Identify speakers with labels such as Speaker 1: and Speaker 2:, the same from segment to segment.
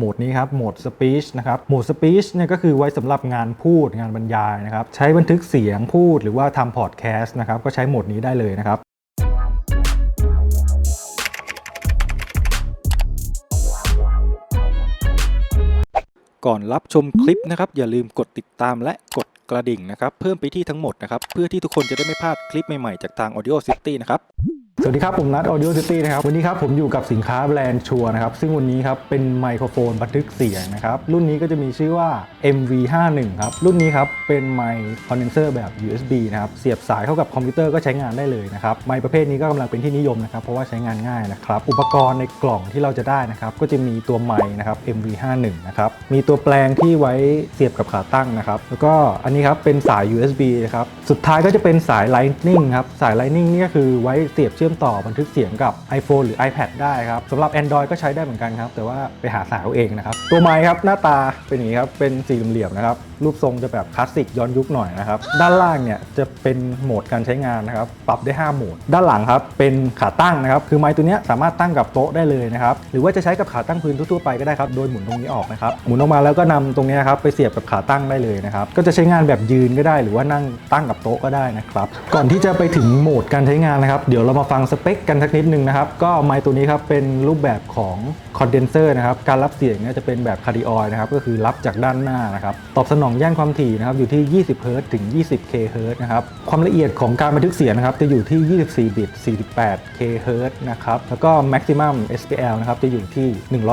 Speaker 1: โหมดนี้ครับ โหมด speech นะครับ โหมด speech เนี่ยก็คือไว้สำหรับงานพูดงานบรรยายนะครับ ใช้บันทึกเสียงพูดหรือว่าทำพอดแคสต์นะครับ ก็ใช้โหมดนี้ได้เลยนะครับก่อนรับชมคลิปนะครับ อย่าลืมกดติดตามและกดกระดิ่งนะครับ เพิ่มไปที่ทั้งหมดนะครับ เพื่อที่ทุกคนจะได้ไม่พลาดคลิปใหม่ ๆ จากทาง Audio City นะครับ สวัสดีครับ ผมนัท Audio City นะครับ วันนี้ครับผมอยู่กับสินค้าแบรนด์ชัวนะครับ ซึ่งวันนี้ครับ เป็นไมโครโฟนบันทึกเสียงนะครับ รุ่นนี้ก็จะมีชื่อว่า MV51 ครับ รุ่นนี้ครับ เป็นไมค์คอนเดนเซอร์แบบ USB นะครับ เสียบสายเข้ากับคอมพิวเตอร์ก็ใช้งานได้เลยนะครับ ไมค์ประเภทนี้ก็กำลังเป็นที่นิยมนะครับ เพราะว่าใช้งานง่ายนะครับ อุปกรณ์ในกล่องที่เราจะได้นะครับ ก็จะมีตัวไมค์นะครับ MV51 นะครับ มีตัวแปลงที่ไว้เสียบกับขาตั้งนะครับ แล้วก็อันนี้ครับเป็นสาย USB นะครับ สุดท้ายก็จะเป็นสาย Lightning ครับ สาย Lightning นี่ก็คือไว้เสียบเชื่อมต่อบันทึกเสียงกับ iPhone หรือ iPad ได้ครับสำหรับ Android ก็ใช้ได้เหมือนกันครับ แต่ว่าไปหาสายเองนะครับ ตัวไมค์ครับหน้าตาเป็นอย่างนี้ครับ เป็นสี่เหลี่ยมนะครับ รูปทรงจะแบบคลาสสิกย้อนยุคหน่อยนะครับ ด้านล่างเนี่ยจะเป็นโหมดการใช้งานนะครับ ปรับได้ 5 โหมด ด้านหลังครับเป็นขาตั้งนะครับ คือไมค์ตัวนี้สามารถตั้งกับโต๊ะได้เลยนะครับ หรือว่าจะใช้กับขาตั้งพื้นทั่วๆไปก็ได้ครับ โดยหมุนตรงนี้ออกนะครับ หมุนออกมาแล้วก็นำตรงนี้ครับไปเสียบกับขาตั้งได้เลยนะครับ ก็จะใช้งานแบบยืนก็ได้ หรือว่านั่งตั้งกับโต๊ะก็ได้นะครับ ก่อนที่จะไปถึงโหมดการใช้งานนะครับ เดี๋ยวเรามาฟังงสเปคกันสักนิดนึงนะครับ ก็ไมค์ตัวนี้ครับเป็นรูปแบบของคอนเดนเซอร์นะครับ การรับเสียงเนี่ยจะเป็นแบบคาร์ดิออยนะครับ ก็คือรับจากด้านหน้านะครับ ตอบสนองย่านความถี่นะครับ อยู่ที่ 20เฮิรตซ์ถึง 20 k เฮิรตซ์นะครับ ความละเอียดของการบันทึกเสียงนะครับ จะอยู่ที่ 24 บิต 48 k เฮิรตนะครับ แล้วก็ maximum SPL นะครับ จะอยู่ที่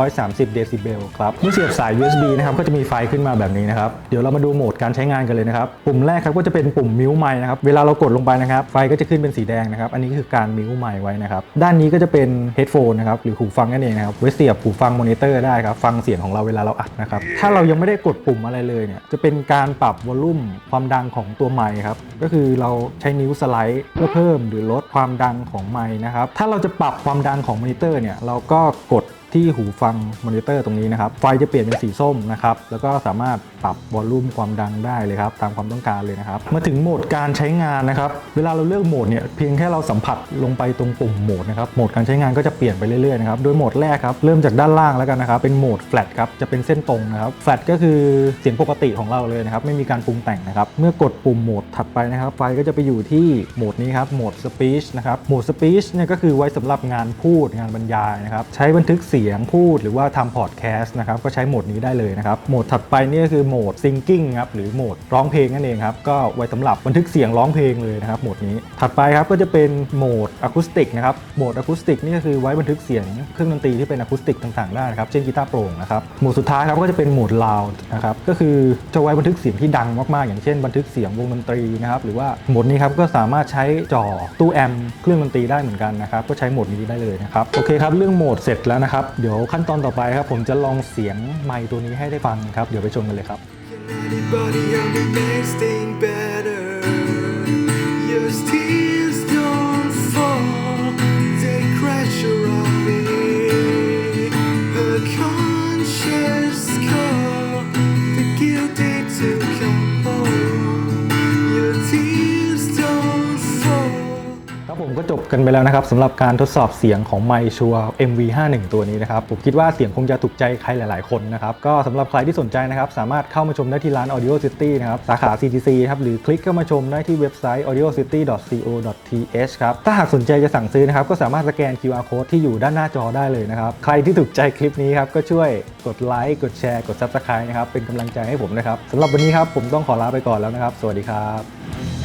Speaker 1: 130 เดซิเบลครับ เมื่อเสียบสาย USB นะครับ ก็จะมีไฟขึ้นมาแบบนี้นะครับ เดี๋ยวเรามาดูโหมดการใช้งานกันเลยนะครับ ปุ่มแรกครับก็จะเป็นปุ่มมิวไมนะครับ เวลาเรากดลงไปนะครับ ไฟก็จะขึ้นเป็นสีแดงนะครับ อันนี้คือการมิวไมค์ไว้นะครับ ด้านนี้ก็จะเป็นเฮดโฟนนะครับหรือหูฟังนั่นเองนะครับไว้เสียบหูฟังมอนิเตอร์ได้ครับฟังเสียงของเราเวลาเราอัดนะครับถ้าเรายังไม่ได้กดปุ่มอะไรเลยเนี่ยจะเป็นการปรับวอลลุ่มความดังของตัวไมค์ครับก็คือเราใช้นิ้วสไลด์เพื่อเพิ่มหรือลดความดังของไมค์นะครับถ้าเราจะปรับความดังของมอนิเตอร์เนี่ยเราก็กด ที่หูฟังมอนิเตอร์ตรงนี้นะครับ ไฟจะเปลี่ยนเป็นสีส้มนะครับ แล้วก็สามารถปรับวอลลุ่มความดังได้เลยครับ ตามความต้องการเลยนะครับ มาถึงโหมดการใช้งานนะครับ เวลาเราเลือกโหมดเนี่ย เพียงแค่เราสัมผัสลงไปตรงปุ่มโหมดนะครับ โหมดการใช้งานก็จะเปลี่ยนไปเรื่อยๆนะครับ โดยโหมดแรกครับ เริ่มจากด้านล่างแล้วกันนะครับ เป็นโหมด flat ครับ จะเป็นเส้นตรงนะครับ flat ก็คือเสียงปกติของเราเลยนะครับ ไม่มีการปรุงแต่งนะครับ เมื่อกดปุ่มโหมดถัดไปนะครับ ไฟก็จะไปอยู่ที่โหมดนี้ครับโหมด speech นะครับโหมด speech เนี่ยก็คือไว้สำหรับงานพูดงานบรรยายนะครับใช้บันทึกเสียงียงพูดหรือว่าทำพอดแคสต์นะครับก็ใช้โหมดนี้ได้เลยนะครับโหมดถัดไปนี่ก็คือโหมด singing ครับหรือโหมดร้องเพลงนั่นเองครับก็ไว้สำหรับบันทึกเสียงร้องเพลงเลยนะครับโหมดนี้ถัดไปครับก็จะเป็นโหมดอะคูสติกนะครับโหมดอะคูสติกนี่ก็คือไว้บันทึกเสียงเครื่องดนตรีที่เป็นอะคูสติกต่างๆได้นะครับเช่นกีตาร์โปร่งนะครับโหมดสุดท้ายครับก็จะเป็นโหมด loud นะครับก็คือจะไว้บันทึกเสียงที่ดังมากๆ อย่างเช่น บันทึกเสียงวงดนตรีนะครับหรือว่าโหมดนี้ครับก็สามารถใช้จอตู้แอมป์เครื่องดนตรีได้เหมือนกันนะครับก็ใช้โหมดนี้ได้เลยนะครับโอเคครับเรื่องโหมดเสร็จแล้วนะครับเดี๋ยวขั้นตอนต่อไปครับ ผมจะลองเสียงไมค์ตัวนี้ให้ได้ฟังครับ เดี๋ยวไปชมกันเลยครับ ก็จบกันไปแล้วนะครับสำหรับการทดสอบเสียงของไมชัว MV51 ตัวนี้นะครับ ผมคิดว่าเสียงคงจะถูกใจใครหลาย ๆ คนนะครับ ก็สำหรับใครที่สนใจนะครับ สามารถเข้ามาชมได้ที่ร้าน Audio City นะครับ สาขา CTC ครับ หรือคลิกเข้ามาชมได้ที่เว็บไซต์ audiocity.co.th ครับ ถ้าหากสนใจจะสั่งซื้อนะครับ ก็สามารถสแกน QR code ที่อยู่ด้านหน้าจอได้เลยนะครับ ใครที่ถูกใจคลิปนี้ครับก็ช่วยกดไลค์กดแชร์กด Subscribe นะครับเป็นกำลังใจให้ผมนะครับสำหรับวันนี้ครับผมต้องขอลาไปก่อนแล้วนะครับ สวัสดีครับ